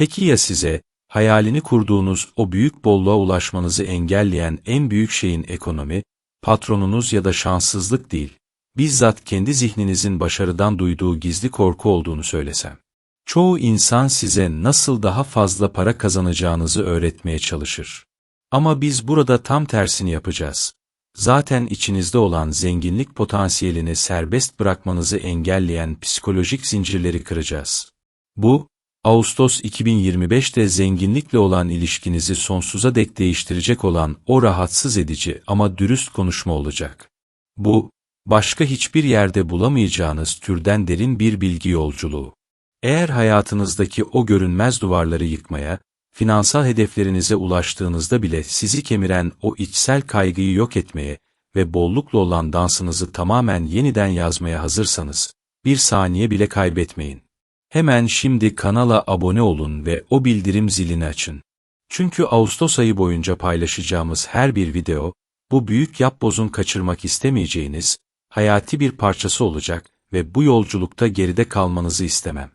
Peki ya size, hayalini kurduğunuz o büyük bolluğa ulaşmanızı engelleyen en büyük şeyin ekonomi, patronunuz ya da şanssızlık değil, bizzat kendi zihninizin başarıdan duyduğu gizli korku olduğunu söylesem? Çoğu insan size nasıl daha fazla para kazanacağınızı öğretmeye çalışır. Ama biz burada tam tersini yapacağız. Zaten içinizde olan zenginlik potansiyelini serbest bırakmanızı engelleyen psikolojik zincirleri kıracağız. Bu, Ağustos 2025'te zenginlikle olan ilişkinizi sonsuza dek değiştirecek olan o rahatsız edici ama dürüst konuşma olacak. Bu, başka hiçbir yerde bulamayacağınız türden derin bir bilgi yolculuğu. Eğer hayatınızdaki o görünmez duvarları yıkmaya, finansal hedeflerinize ulaştığınızda bile sizi kemiren o içsel kaygıyı yok etmeye ve bollukla olan dansınızı tamamen yeniden yazmaya hazırsanız, bir saniye bile kaybetmeyin. Hemen şimdi kanala abone olun ve o bildirim zilini açın. Çünkü Ağustos ayı boyunca paylaşacağımız her bir video, bu büyük yapbozun kaçırmak istemeyeceğiniz, hayati bir parçası olacak ve bu yolculukta geride kalmanızı istemem.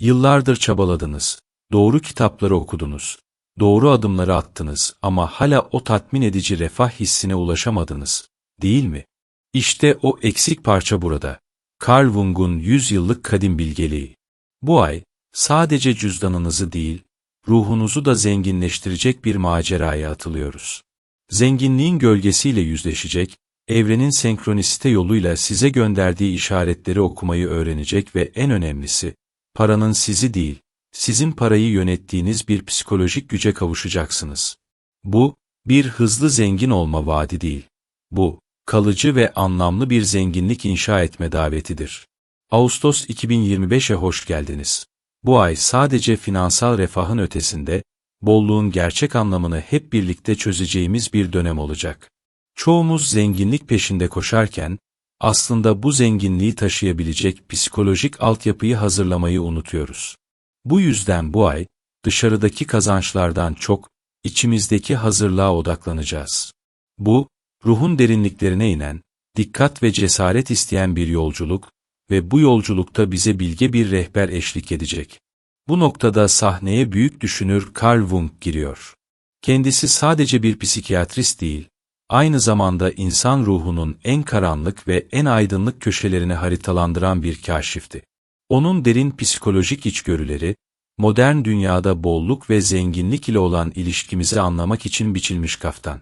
Yıllardır çabaladınız, doğru kitapları okudunuz, doğru adımları attınız ama hala o tatmin edici refah hissine ulaşamadınız, değil mi? İşte o eksik parça burada. Carl Jung'un 100 yıllık kadim bilgeliği. Bu ay, sadece cüzdanınızı değil, ruhunuzu da zenginleştirecek bir maceraya atılıyoruz. Zenginliğin gölgesiyle yüzleşecek, evrenin senkronisite yoluyla size gönderdiği işaretleri okumayı öğrenecek ve en önemlisi, paranın sizi değil, sizin parayı yönettiğiniz bir psikolojik güce kavuşacaksınız. Bu, bir hızlı zengin olma vaadi değil. Bu, kalıcı ve anlamlı bir zenginlik inşa etme davetidir. Ağustos 2025'e hoş geldiniz. Bu ay sadece finansal refahın ötesinde, bolluğun gerçek anlamını hep birlikte çözeceğimiz bir dönem olacak. Çoğumuz zenginlik peşinde koşarken, aslında bu zenginliği taşıyabilecek psikolojik altyapıyı hazırlamayı unutuyoruz. Bu yüzden bu ay, dışarıdaki kazançlardan çok, içimizdeki hazırlığa odaklanacağız. Bu, ruhun derinliklerine inen, dikkat ve cesaret isteyen bir yolculuk ve bu yolculukta bize bilge bir rehber eşlik edecek. Bu noktada sahneye büyük düşünür Carl Jung giriyor. Kendisi sadece bir psikiyatrist değil, aynı zamanda insan ruhunun en karanlık ve en aydınlık köşelerini haritalandıran bir kaşifti. Onun derin psikolojik içgörüleri, modern dünyada bolluk ve zenginlik ile olan ilişkimizi anlamak için biçilmiş kaftan.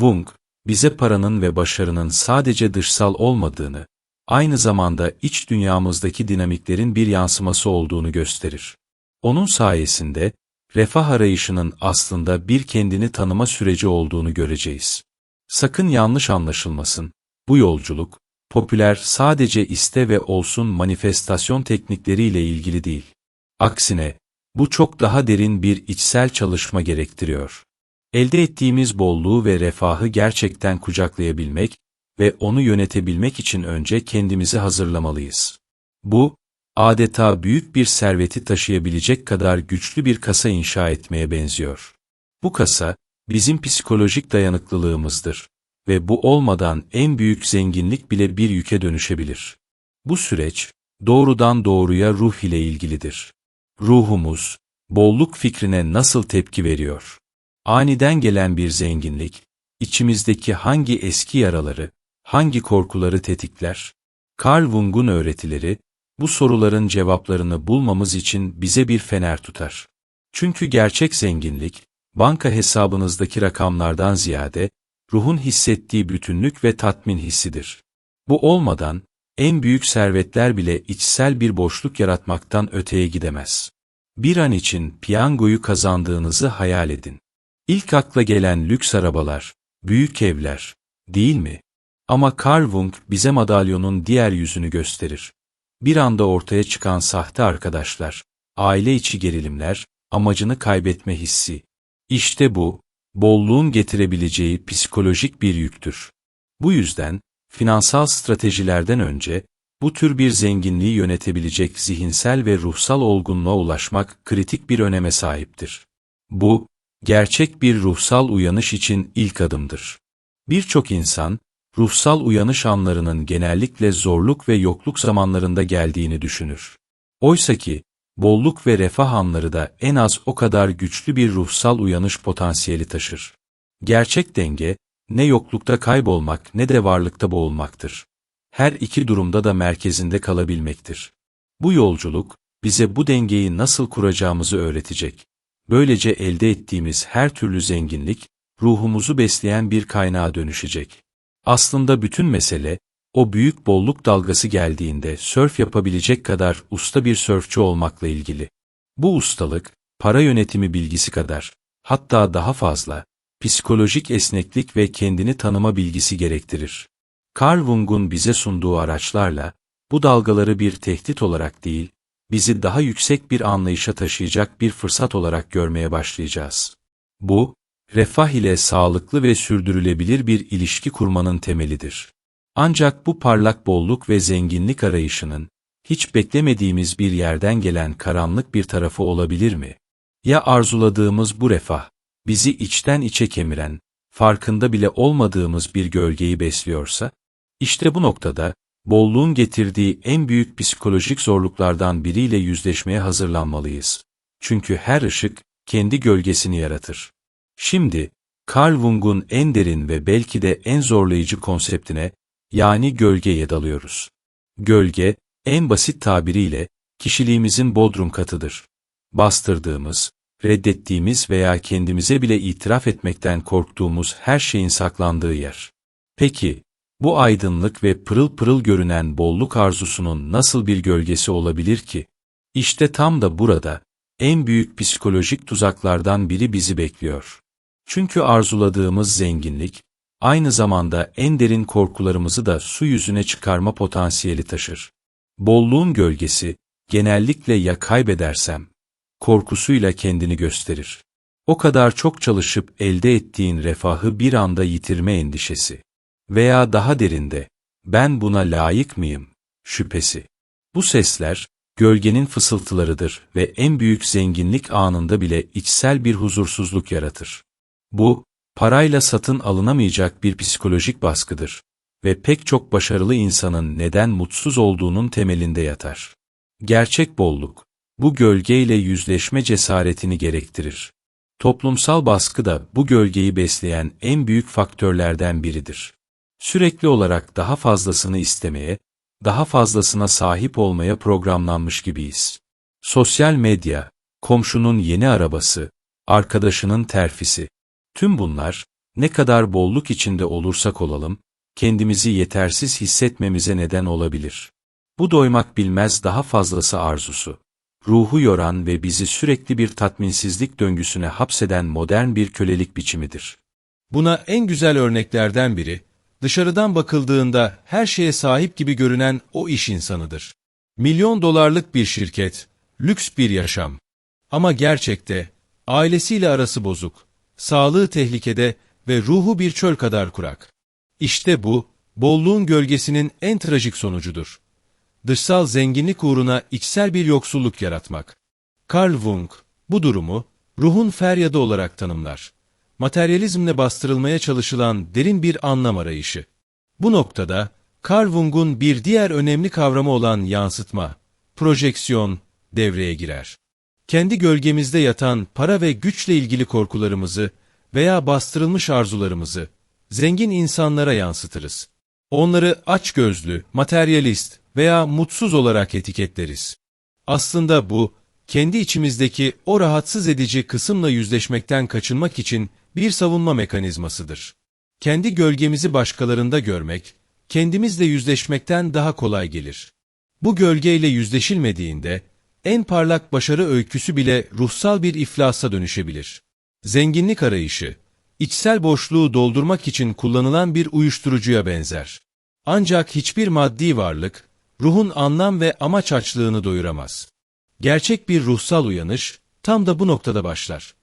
Jung, bize paranın ve başarının sadece dışsal olmadığını, aynı zamanda iç dünyamızdaki dinamiklerin bir yansıması olduğunu gösterir. Onun sayesinde, refah arayışının aslında bir kendini tanıma süreci olduğunu göreceğiz. Sakın yanlış anlaşılmasın, bu yolculuk, popüler sadece iste ve olsun manifestasyon teknikleriyle ilgili değil. Aksine, bu çok daha derin bir içsel çalışma gerektiriyor. Elde ettiğimiz bolluğu ve refahı gerçekten kucaklayabilmek ve onu yönetebilmek için önce kendimizi hazırlamalıyız. Bu, adeta büyük bir serveti taşıyabilecek kadar güçlü bir kasa inşa etmeye benziyor. Bu kasa, bizim psikolojik dayanıklılığımızdır ve bu olmadan en büyük zenginlik bile bir yüke dönüşebilir. Bu süreç, doğrudan doğruya ruh ile ilgilidir. Ruhumuz, bolluk fikrine nasıl tepki veriyor? Aniden gelen bir zenginlik, içimizdeki hangi eski yaraları, hangi korkuları tetikler? Carl Jung'un öğretileri, bu soruların cevaplarını bulmamız için bize bir fener tutar. Çünkü gerçek zenginlik, banka hesabınızdaki rakamlardan ziyade, ruhun hissettiği bütünlük ve tatmin hissidir. Bu olmadan, en büyük servetler bile içsel bir boşluk yaratmaktan öteye gidemez. Bir an için piyangoyu kazandığınızı hayal edin. İlk akla gelen lüks arabalar, büyük evler, değil mi? Ama Carl Jung bize madalyonun diğer yüzünü gösterir. Bir anda ortaya çıkan sahte arkadaşlar, aile içi gerilimler, amacını kaybetme hissi. İşte bu, bolluğun getirebileceği psikolojik bir yüktür. Bu yüzden, finansal stratejilerden önce, bu tür bir zenginliği yönetebilecek zihinsel ve ruhsal olgunluğa ulaşmak kritik bir öneme sahiptir. Bu, gerçek bir ruhsal uyanış için ilk adımdır. Birçok insan, ruhsal uyanış anlarının genellikle zorluk ve yokluk zamanlarında geldiğini düşünür. Oysaki, bolluk ve refah anları da en az o kadar güçlü bir ruhsal uyanış potansiyeli taşır. Gerçek denge, ne yoklukta kaybolmak ne de varlıkta boğulmaktır. Her iki durumda da merkezinde kalabilmektir. Bu yolculuk, bize bu dengeyi nasıl kuracağımızı öğretecek. Böylece elde ettiğimiz her türlü zenginlik, ruhumuzu besleyen bir kaynağa dönüşecek. Aslında bütün mesele, o büyük bolluk dalgası geldiğinde sörf yapabilecek kadar usta bir sörfçü olmakla ilgili. Bu ustalık, para yönetimi bilgisi kadar, hatta daha fazla, psikolojik esneklik ve kendini tanıma bilgisi gerektirir. Carl Jung'un bize sunduğu araçlarla, bu dalgaları bir tehdit olarak değil, bizi daha yüksek bir anlayışa taşıyacak bir fırsat olarak görmeye başlayacağız. Bu, refah ile sağlıklı ve sürdürülebilir bir ilişki kurmanın temelidir. Ancak bu parlak bolluk ve zenginlik arayışının, hiç beklemediğimiz bir yerden gelen karanlık bir tarafı olabilir mi? Ya arzuladığımız bu refah, bizi içten içe kemiren, farkında bile olmadığımız bir gölgeyi besliyorsa? İşte bu noktada, bolluğun getirdiği en büyük psikolojik zorluklardan biriyle yüzleşmeye hazırlanmalıyız. Çünkü her ışık, kendi gölgesini yaratır. Şimdi, Carl Jung'un en derin ve belki de en zorlayıcı konseptine, yani gölgeye dalıyoruz. Gölge, en basit tabiriyle, kişiliğimizin bodrum katıdır. Bastırdığımız, reddettiğimiz veya kendimize bile itiraf etmekten korktuğumuz her şeyin saklandığı yer. Peki, bu aydınlık ve pırıl pırıl görünen bolluk arzusunun nasıl bir gölgesi olabilir ki? İşte tam da burada, en büyük psikolojik tuzaklardan biri bizi bekliyor. Çünkü arzuladığımız zenginlik, aynı zamanda en derin korkularımızı da su yüzüne çıkarma potansiyeli taşır. Bolluğun gölgesi, genellikle ya kaybedersem, korkusuyla kendini gösterir. O kadar çok çalışıp elde ettiğin refahı bir anda yitirme endişesi. Veya daha derinde, ben buna layık mıyım, şüphesi. Bu sesler, gölgenin fısıltılarıdır ve en büyük zenginlik anında bile içsel bir huzursuzluk yaratır. Bu, parayla satın alınamayacak bir psikolojik baskıdır ve pek çok başarılı insanın neden mutsuz olduğunun temelinde yatar. Gerçek bolluk, bu gölgeyle yüzleşme cesaretini gerektirir. Toplumsal baskı da bu gölgeyi besleyen en büyük faktörlerden biridir. Sürekli olarak daha fazlasını istemeye, daha fazlasına sahip olmaya programlanmış gibiyiz. Sosyal medya, komşunun yeni arabası, arkadaşının terfisi, tüm bunlar, ne kadar bolluk içinde olursak olalım, kendimizi yetersiz hissetmemize neden olabilir. Bu doymak bilmez daha fazlası arzusu ruhu yoran ve bizi sürekli bir tatminsizlik döngüsüne hapseden modern bir kölelik biçimidir. Buna en güzel örneklerden biri, dışarıdan bakıldığında her şeye sahip gibi görünen o iş insanıdır. Milyon dolarlık bir şirket, lüks bir yaşam. Ama gerçekte, ailesiyle arası bozuk, sağlığı tehlikede ve ruhu bir çöl kadar kurak. İşte bu, bolluğun gölgesinin en trajik sonucudur dışsal zenginlik uğruna içsel bir yoksulluk yaratmak. Carl Jung, bu durumu, ruhun feryadı olarak tanımlar. Materyalizmle bastırılmaya çalışılan derin bir anlam arayışı. Bu noktada, Carl Jung'un bir diğer önemli kavramı olan yansıtma, projeksiyon devreye girer. Kendi gölgemizde yatan para ve güçle ilgili korkularımızı veya bastırılmış arzularımızı zengin insanlara yansıtırız. Onları açgözlü, materyalist veya mutsuz olarak etiketleriz. Aslında bu, kendi içimizdeki o rahatsız edici kısımla yüzleşmekten kaçınmak için bir savunma mekanizmasıdır. Kendi gölgemizi başkalarında görmek, kendimizle yüzleşmekten daha kolay gelir. Bu gölgeyle yüzleşilmediğinde, en parlak başarı öyküsü bile ruhsal bir iflasa dönüşebilir. Zenginlik arayışı, içsel boşluğu doldurmak için kullanılan bir uyuşturucuya benzer. Ancak hiçbir maddi varlık, ruhun anlam ve amaç açlığını doyuramaz. Gerçek bir ruhsal uyanış tam da bu noktada başlar.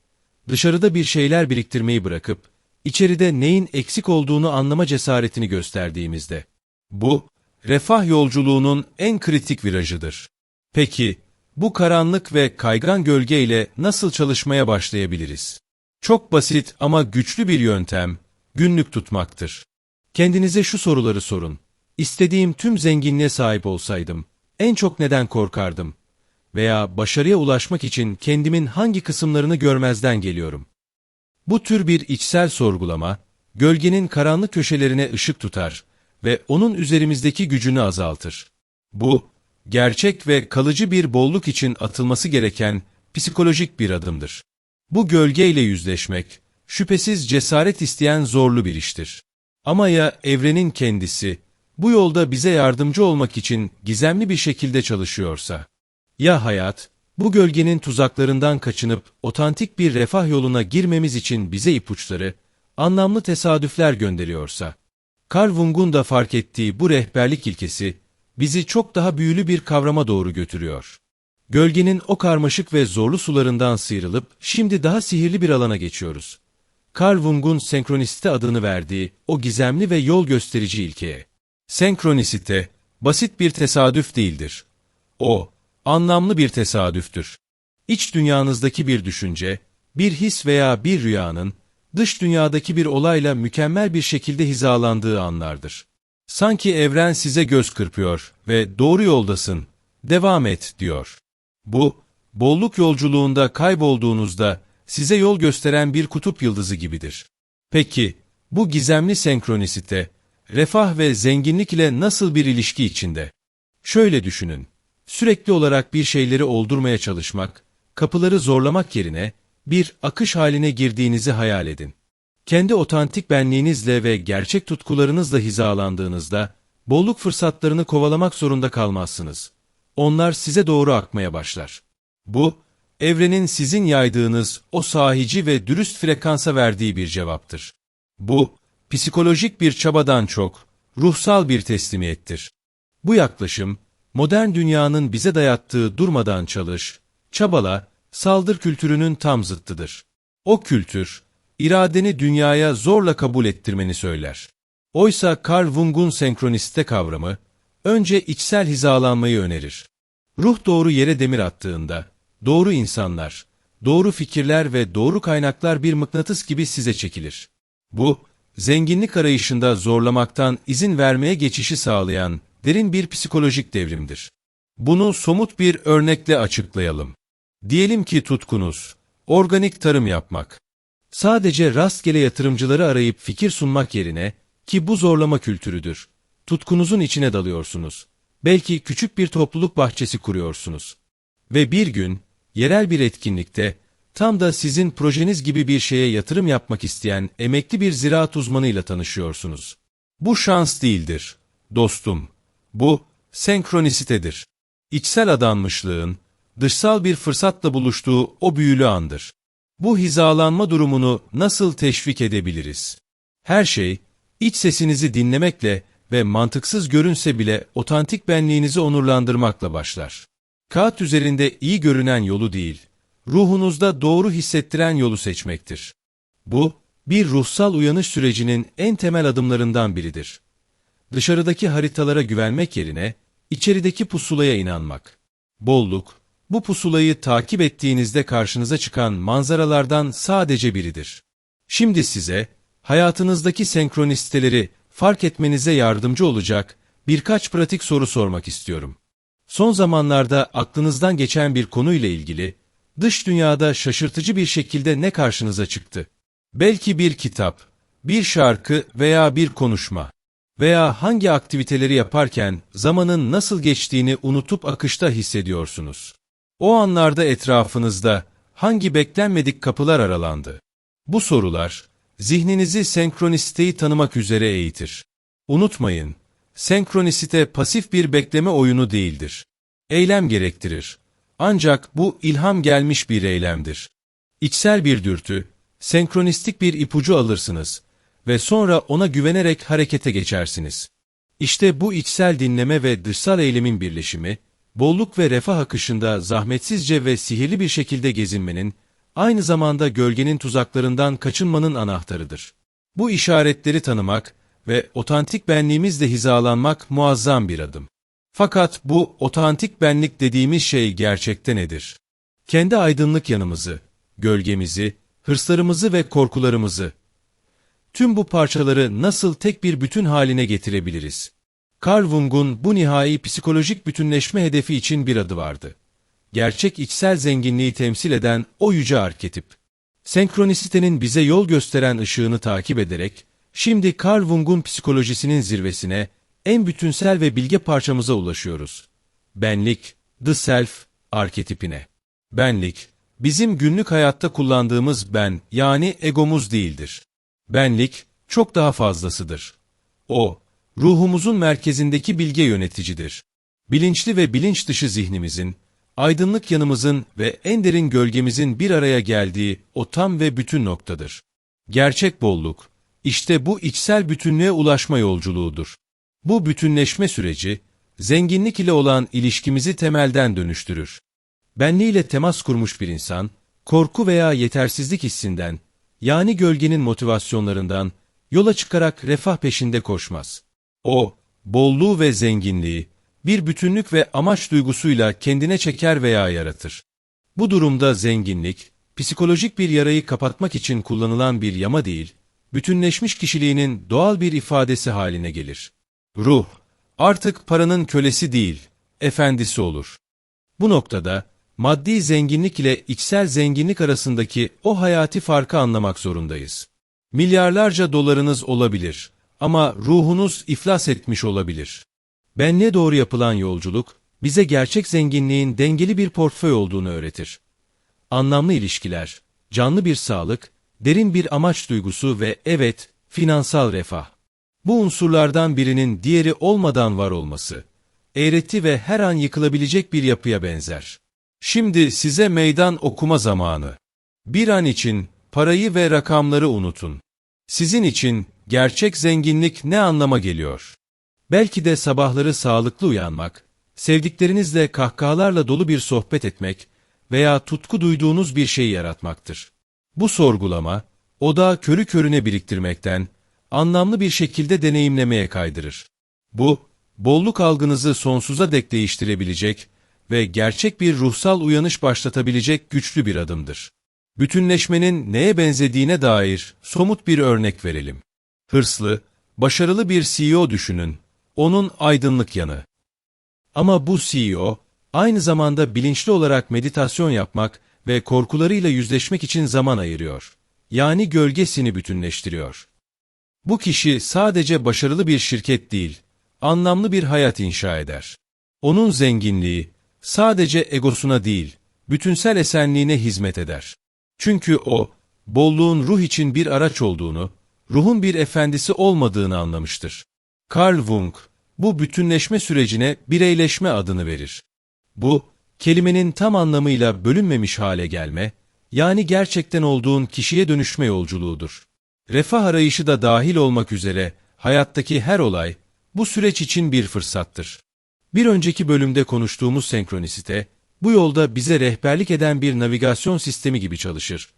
Dışarıda bir şeyler biriktirmeyi bırakıp, içeride neyin eksik olduğunu anlama cesaretini gösterdiğimizde. Bu, refah yolculuğunun en kritik virajıdır. Peki, bu karanlık ve kaygan gölgeyle nasıl çalışmaya başlayabiliriz? Çok basit ama güçlü bir yöntem, günlük tutmaktır. Kendinize şu soruları sorun. İstediğim tüm zenginliğe sahip olsaydım, en çok neden korkardım? veya başarıya ulaşmak için kendimin hangi kısımlarını görmezden geliyorum? Bu tür bir içsel sorgulama, gölgenin karanlık köşelerine ışık tutar ve onun üzerimizdeki gücünü azaltır. Bu, gerçek ve kalıcı bir bolluk için atılması gereken psikolojik bir adımdır. Bu gölgeyle yüzleşmek, şüphesiz cesaret isteyen zorlu bir iştir. Ama ya evrenin kendisi, bu yolda bize yardımcı olmak için gizemli bir şekilde çalışıyorsa? Ya hayat, bu gölgenin tuzaklarından kaçınıp otantik bir refah yoluna girmemiz için bize ipuçları, anlamlı tesadüfler gönderiyorsa? Carl Jung'un da fark ettiği bu rehberlik ilkesi, bizi çok daha büyülü bir kavrama doğru götürüyor. Gölgenin o karmaşık ve zorlu sularından sıyrılıp şimdi daha sihirli bir alana geçiyoruz. Carl Jung'un senkronisite adını verdiği o gizemli ve yol gösterici ilkeye. Senkronisite, basit bir tesadüf değildir. O, anlamlı bir tesadüftür. İç dünyanızdaki bir düşünce, bir his veya bir rüyanın, dış dünyadaki bir olayla mükemmel bir şekilde hizalandığı anlardır. Sanki evren size göz kırpıyor ve doğru yoldasın, devam et diyor. Bu, bolluk yolculuğunda kaybolduğunuzda size yol gösteren bir kutup yıldızı gibidir. Peki, bu gizemli senkronisite, refah ve zenginlik ile nasıl bir ilişki içinde? Şöyle düşünün, sürekli olarak bir şeyleri oldurmaya çalışmak, kapıları zorlamak yerine bir akış haline girdiğinizi hayal edin. Kendi otantik benliğinizle ve gerçek tutkularınızla hizalandığınızda, bolluk fırsatlarını kovalamak zorunda kalmazsınız. Onlar size doğru akmaya başlar. Bu, evrenin sizin yaydığınız o sahici ve dürüst frekansa verdiği bir cevaptır. Bu, psikolojik bir çabadan çok, ruhsal bir teslimiyettir. Bu yaklaşım, modern dünyanın bize dayattığı durmadan çalış, çabala, saldır kültürünün tam zıttıdır. O kültür, iradeni dünyaya zorla kabul ettirmeni söyler. Oysa Carl Jung'un senkroniste kavramı, önce içsel hizalanmayı önerir. Ruh doğru yere demir attığında, doğru insanlar, doğru fikirler ve doğru kaynaklar bir mıknatıs gibi size çekilir. Bu, zenginlik arayışında zorlamaktan izin vermeye geçişi sağlayan derin bir psikolojik devrimdir. Bunu somut bir örnekle açıklayalım. Diyelim ki tutkunuz, organik tarım yapmak. Sadece rastgele yatırımcıları arayıp fikir sunmak yerine, ki bu zorlama kültürüdür, tutkunuzun içine dalıyorsunuz. Belki küçük bir topluluk bahçesi kuruyorsunuz. Ve bir gün, yerel bir etkinlikte, tam da sizin projeniz gibi bir şeye yatırım yapmak isteyen emekli bir ziraat uzmanıyla tanışıyorsunuz. Bu şans değildir, dostum. Bu, senkronisitedir. İçsel adanmışlığın, dışsal bir fırsatla buluştuğu o büyülü andır. Bu hizalanma durumunu nasıl teşvik edebiliriz? Her şey, iç sesinizi dinlemekle ve mantıksız görünse bile otantik benliğinizi onurlandırmakla başlar. Kağıt üzerinde iyi görünen yolu değil, ruhunuzda doğru hissettiren yolu seçmektir. Bu, bir ruhsal uyanış sürecinin en temel adımlarından biridir. Dışarıdaki haritalara güvenmek yerine, içerideki pusulaya inanmak. Bolluk, bu pusulayı takip ettiğinizde karşınıza çıkan manzaralardan sadece biridir. Şimdi size, hayatınızdaki senkronisteleri fark etmenize yardımcı olacak birkaç pratik soru sormak istiyorum. Son zamanlarda aklınızdan geçen bir konuyla ilgili, dış dünyada şaşırtıcı bir şekilde ne karşınıza çıktı? Belki bir kitap, bir şarkı veya bir konuşma veya hangi aktiviteleri yaparken zamanın nasıl geçtiğini unutup akışta hissediyorsunuz. O anlarda etrafınızda hangi beklenmedik kapılar aralandı? Bu sorular, zihninizi senkronisteyi tanımak üzere eğitir. Unutmayın, senkronisite pasif bir bekleme oyunu değildir. Eylem gerektirir. Ancak bu ilham gelmiş bir eylemdir. İçsel bir dürtü, senkronistik bir ipucu alırsınız ve sonra ona güvenerek harekete geçersiniz. İşte bu içsel dinleme ve dışsal eylemin birleşimi, bolluk ve refah akışında zahmetsizce ve sihirli bir şekilde gezinmenin, aynı zamanda gölgenin tuzaklarından kaçınmanın anahtarıdır. Bu işaretleri tanımak ve otantik benliğimizle hizalanmak muazzam bir adım. Fakat bu otantik benlik dediğimiz şey gerçekte nedir? Kendi aydınlık yanımızı, gölgemizi, hırslarımızı ve korkularımızı, tüm bu parçaları nasıl tek bir bütün haline getirebiliriz? Carl Jung'un bu nihai psikolojik bütünleşme hedefi için bir adı vardı. gerçek içsel zenginliği temsil eden o yüce arketip. Senkronisitenin bize yol gösteren ışığını takip ederek, şimdi Carl Jung'un psikolojisinin zirvesine, en bütünsel ve bilge parçamıza ulaşıyoruz. Benlik, the self, arketipine. Benlik, bizim günlük hayatta kullandığımız ben yani egomuz değildir. Benlik, çok daha fazlasıdır. O, ruhumuzun merkezindeki bilge yöneticidir. Bilinçli ve bilinç dışı zihnimizin, aydınlık yanımızın ve en derin gölgemizin bir araya geldiği o tam ve bütün noktadır. Gerçek bolluk, işte bu içsel bütünlüğe ulaşma yolculuğudur. Bu bütünleşme süreci, zenginlik ile olan ilişkimizi temelden dönüştürür. Benliğiyle temas kurmuş bir insan, korku veya yetersizlik hissinden, yani gölgenin motivasyonlarından, yola çıkarak refah peşinde koşmaz. O, bolluğu ve zenginliği, bir bütünlük ve amaç duygusuyla kendine çeker veya yaratır. Bu durumda zenginlik, psikolojik bir yarayı kapatmak için kullanılan bir yama değil, bütünleşmiş kişiliğinin doğal bir ifadesi haline gelir. Ruh, artık paranın kölesi değil, efendisi olur. Bu noktada, maddi zenginlik ile içsel zenginlik arasındaki o hayati farkı anlamak zorundayız. Milyarlarca dolarınız olabilir ama ruhunuz iflas etmiş olabilir. Benliğe doğru yapılan yolculuk, bize gerçek zenginliğin dengeli bir portföy olduğunu öğretir. Anlamlı ilişkiler, canlı bir sağlık, derin bir amaç duygusu ve evet, finansal refah. Bu unsurlardan birinin diğeri olmadan var olması, eğreti ve her an yıkılabilecek bir yapıya benzer. Şimdi size meydan okuma zamanı. Bir an için parayı ve rakamları unutun. Sizin için gerçek zenginlik ne anlama geliyor? Belki de sabahları sağlıklı uyanmak, sevdiklerinizle kahkahalarla dolu bir sohbet etmek veya tutku duyduğunuz bir şeyi yaratmaktır. Bu sorgulama, odağı körü körüne biriktirmekten, anlamlı bir şekilde deneyimlemeye kaydırır. Bu, bolluk algınızı sonsuza dek değiştirebilecek ve gerçek bir ruhsal uyanış başlatabilecek güçlü bir adımdır. Bütünleşmenin neye benzediğine dair somut bir örnek verelim. Hırslı, başarılı bir CEO düşünün, onun aydınlık yanı. Ama bu CEO, aynı zamanda bilinçli olarak meditasyon yapmak ve korkularıyla yüzleşmek için zaman ayırıyor. Yani gölgesini bütünleştiriyor. Bu kişi sadece başarılı bir şirket değil, anlamlı bir hayat inşa eder. Onun zenginliği sadece egosuna değil, bütünsel esenliğine hizmet eder. Çünkü o, bolluğun ruh için bir araç olduğunu, ruhun bir efendisi olmadığını anlamıştır. Carl Jung, bu bütünleşme sürecine bireyleşme adını verir. Bu, kelimenin tam anlamıyla bölünmemiş hale gelme, yani gerçekten olduğun kişiye dönüşme yolculuğudur. Refah arayışı da dahil olmak üzere hayattaki her olay bu süreç için bir fırsattır. Bir önceki bölümde konuştuğumuz senkronisite, bu yolda bize rehberlik eden bir navigasyon sistemi gibi çalışır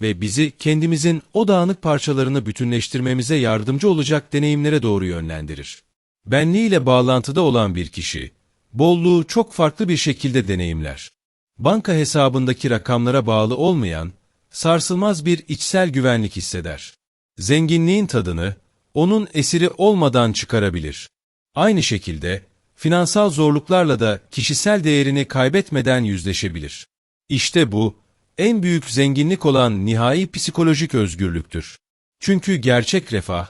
ve bizi kendimizin o dağınık parçalarını bütünleştirmemize yardımcı olacak deneyimlere doğru yönlendirir. Benliğiyle bağlantıda olan bir kişi, bolluğu çok farklı bir şekilde deneyimler. Banka hesabındaki rakamlara bağlı olmayan, sarsılmaz bir içsel güvenlik hisseder. Zenginliğin tadını, onun esiri olmadan çıkarabilir. Aynı şekilde, finansal zorluklarla da kişisel değerini kaybetmeden yüzleşebilir. İşte bu, en büyük zenginlik olan nihai psikolojik özgürlüktür. Çünkü gerçek refah,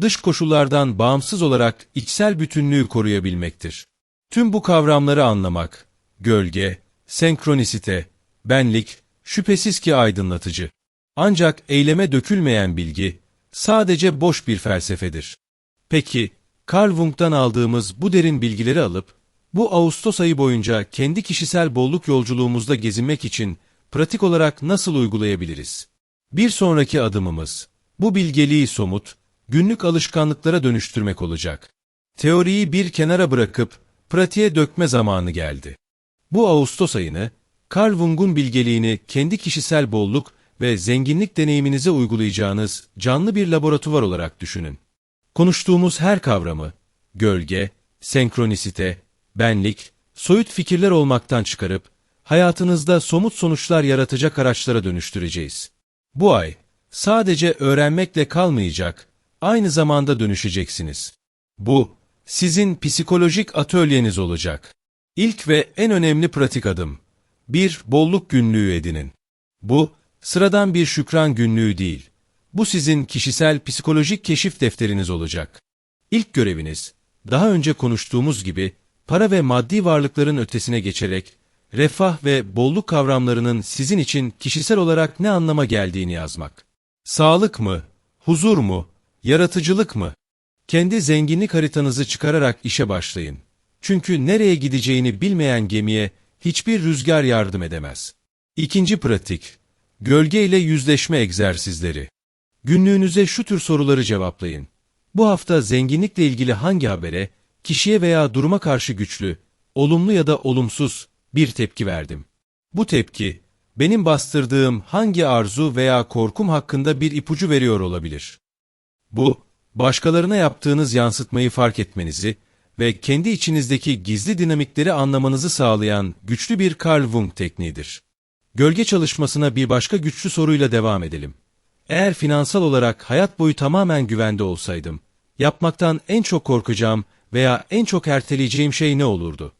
dış koşullardan bağımsız olarak içsel bütünlüğü koruyabilmektir. Tüm bu kavramları anlamak, gölge, senkronisite, benlik, şüphesiz ki aydınlatıcı. Ancak eyleme dökülmeyen bilgi, sadece boş bir felsefedir. Peki, Carl Jung'dan aldığımız bu derin bilgileri alıp, bu Ağustos ayı boyunca kendi kişisel bolluk yolculuğumuzda gezinmek için pratik olarak nasıl uygulayabiliriz? Bir sonraki adımımız, bu bilgeliği somut, günlük alışkanlıklara dönüştürmek olacak. Teoriyi bir kenara bırakıp, pratiğe dökme zamanı geldi. Bu Ağustos ayını, Carl Jung'un bilgeliğini kendi kişisel bolluk ve zenginlik deneyiminize uygulayacağınız canlı bir laboratuvar olarak düşünün. Konuştuğumuz her kavramı, gölge, senkronisite, benlik, soyut fikirler olmaktan çıkarıp, hayatınızda somut sonuçlar yaratacak araçlara dönüştüreceğiz. Bu ay, sadece öğrenmekle kalmayacak, aynı zamanda dönüşeceksiniz. Bu, sizin psikolojik atölyeniz olacak. İlk ve en önemli pratik adım, Bir bolluk günlüğü edinin. Bu, sıradan bir şükran günlüğü değil. Bu sizin kişisel psikolojik keşif defteriniz olacak. İlk göreviniz, daha önce konuştuğumuz gibi, para ve maddi varlıkların ötesine geçerek, refah ve bolluk kavramlarının sizin için kişisel olarak ne anlama geldiğini yazmak. Sağlık mı? Huzur mu? Yaratıcılık mı? Kendi zenginlik haritanızı çıkararak işe başlayın. Çünkü nereye gideceğini bilmeyen gemiye hiçbir rüzgar yardım edemez. İkinci pratik, gölge ile yüzleşme egzersizleri. Günlüğünüze şu tür soruları cevaplayın. Bu hafta zenginlikle ilgili hangi habere, kişiye veya duruma karşı güçlü, olumlu ya da olumsuz bir tepki verdim? Bu tepki, benim bastırdığım hangi arzu veya korkum hakkında bir ipucu veriyor olabilir. Bu, başkalarına yaptığınız yansıtmayı fark etmenizi ve kendi içinizdeki gizli dinamikleri anlamanızı sağlayan güçlü bir Carl Jung tekniğidir. Gölge çalışmasına bir başka güçlü soruyla devam edelim. Eğer finansal olarak hayat boyu tamamen güvende olsaydım, yapmaktan en çok korkacağım veya en çok erteleyeceğim şey ne olurdu?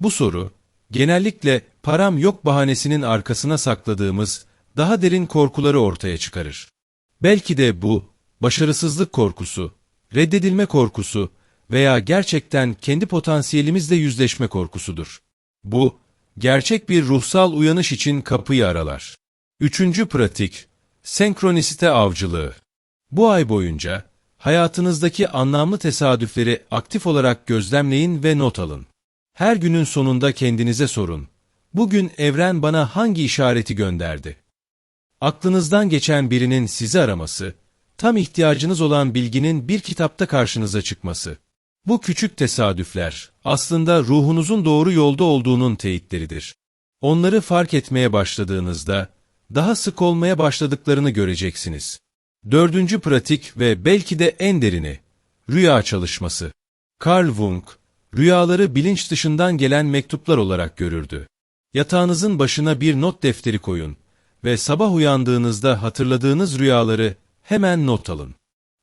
Bu soru, genellikle param yok bahanesinin arkasına sakladığımız daha derin korkuları ortaya çıkarır. Belki de bu, başarısızlık korkusu, reddedilme korkusu veya gerçekten kendi potansiyelimizle yüzleşme korkusudur. Bu, gerçek bir ruhsal uyanış için kapıyı aralar. Üçüncü pratik, senkronisite avcılığı. Bu ay boyunca, hayatınızdaki anlamlı tesadüfleri aktif olarak gözlemleyin ve not alın. Her günün sonunda kendinize sorun. Bugün evren bana hangi işareti gönderdi? Aklınızdan geçen birinin sizi araması, tam ihtiyacınız olan bilginin bir kitapta karşınıza çıkması. Bu küçük tesadüfler aslında ruhunuzun doğru yolda olduğunun teyitleridir. Onları fark etmeye başladığınızda daha sık olmaya başladıklarını göreceksiniz. Dördüncü pratik ve belki de en derini, rüya çalışması. Carl Jung, rüyaları bilinç dışından gelen mektuplar olarak görürdü. Yatağınızın başına bir not defteri koyun ve sabah uyandığınızda hatırladığınız rüyaları hemen not alın.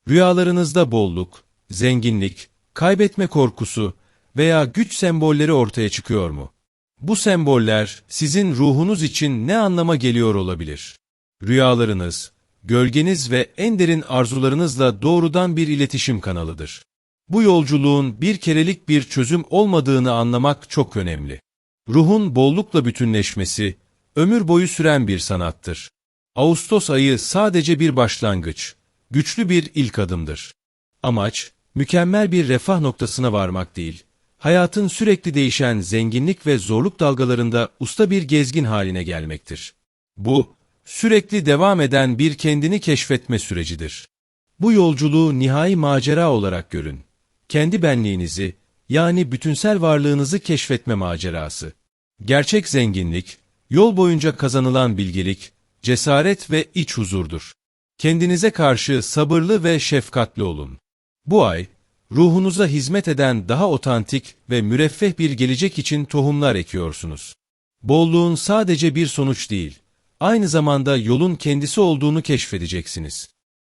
Rüyalarınızda bolluk, zenginlik, kaybetme korkusu veya güç sembolleri ortaya çıkıyor mu? Bu semboller sizin ruhunuz için ne anlama geliyor olabilir? Rüyalarınız, gölgeniz ve en derin arzularınızla doğrudan bir iletişim kanalıdır. Bu yolculuğun bir kerelik bir çözüm olmadığını anlamak çok önemli. Ruhun bollukla bütünleşmesi, ömür boyu süren bir sanattır. Ağustos ayı sadece bir başlangıç, güçlü bir ilk adımdır. Amaç, mükemmel bir refah noktasına varmak değil, hayatın sürekli değişen zenginlik ve zorluk dalgalarında usta bir gezgin haline gelmektir. Bu, sürekli devam eden bir kendini keşfetme sürecidir. Bu yolculuğu nihai macera olarak görün. Kendi benliğinizi, yani bütünsel varlığınızı keşfetme macerası. Gerçek zenginlik, yol boyunca kazanılan bilgelik, cesaret ve iç huzurdur. Kendinize karşı sabırlı ve şefkatli olun. Bu ay, ruhunuza hizmet eden daha otantik ve müreffeh bir gelecek için tohumlar ekiyorsunuz. Bolluğun sadece bir sonuç değil, aynı zamanda yolun kendisi olduğunu keşfedeceksiniz.